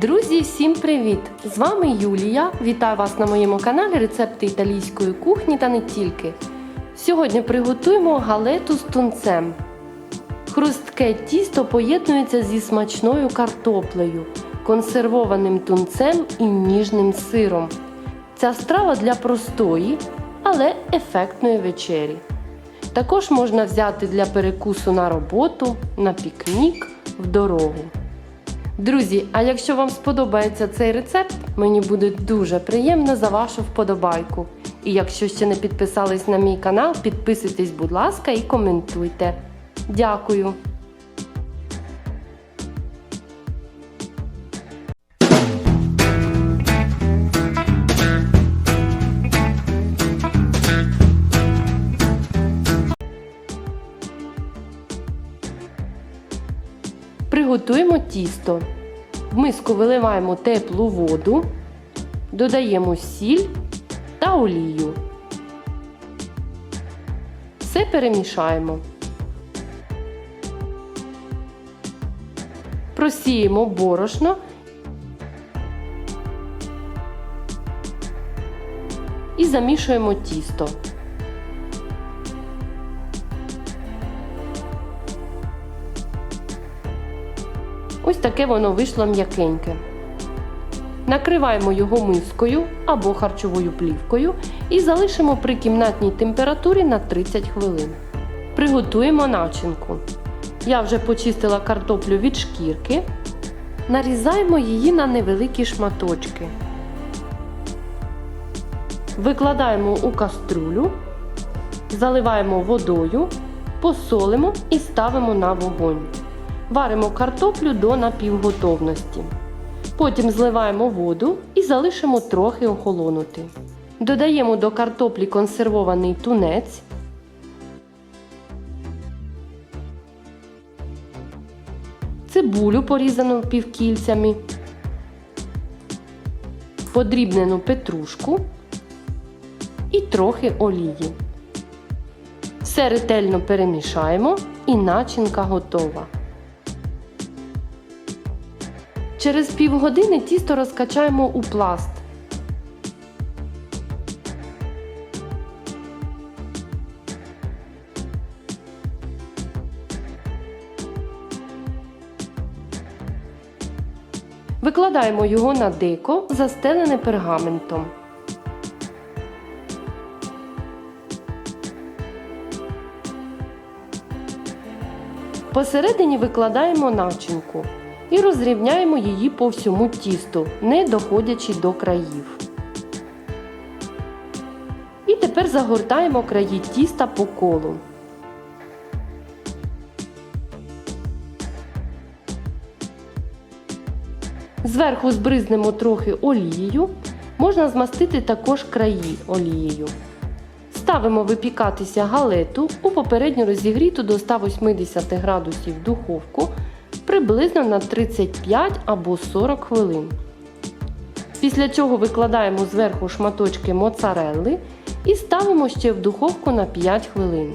Друзі, всім привіт! З вами Юлія. Вітаю вас на моєму каналі Рецепти італійської кухні та не тільки. Сьогодні приготуємо галету з тунцем. Хрустке тісто поєднується зі смачною картоплею, консервованим тунцем і ніжним сиром. Ця страва для простої, але ефектної вечері. Також можна взяти для перекусу на роботу, на пікнік, в дорогу. Друзі, а якщо вам сподобається цей рецепт, мені буде дуже приємно за вашу вподобайку. І якщо ще не підписались на мій канал, підписуйтесь, будь ласка, і коментуйте. Дякую! Приготуємо тісто. В миску виливаємо теплу воду, додаємо сіль та олію. Все перемішаємо. Просіємо борошно і замішуємо тісто. Ось таке воно вийшло м'якеньке. Накриваємо його мискою або харчовою плівкою і залишимо при кімнатній температурі на 30 хвилин. Приготуємо начинку. Я вже почистила картоплю від шкірки. Нарізаємо її на невеликі шматочки. Викладаємо у каструлю, заливаємо водою, посолимо і ставимо на вогонь. Варимо картоплю до напівготовності. Потім зливаємо воду і залишимо трохи охолонути. Додаємо до картоплі консервований тунець. Цибулю порізану півкільцями, подрібнену петрушку і трохи олії. Все ретельно перемішаємо і начинка готова. Через півгодини тісто розкачаємо у пласт. Викладаємо його на дико, застелене пергаментом. Посередині викладаємо начинку і розрівняємо її по всьому тісту, не доходячи до країв. І тепер загортаємо краї тіста по колу. Зверху збризнемо трохи олією, можна змастити також краї олією. Ставимо випікатися галету у попередньо розігріту до 180 градусів духовку приблизно на 35 або 40 хвилин. Після чого викладаємо зверху шматочки моцарелли і ставимо ще в духовку на 5 хвилин.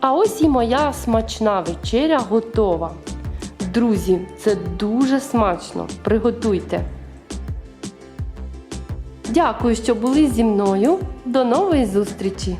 А ось і моя смачна вечеря готова. Друзі, це дуже смачно! Приготуйте! Дякую, що були зі мною. До нової зустрічі!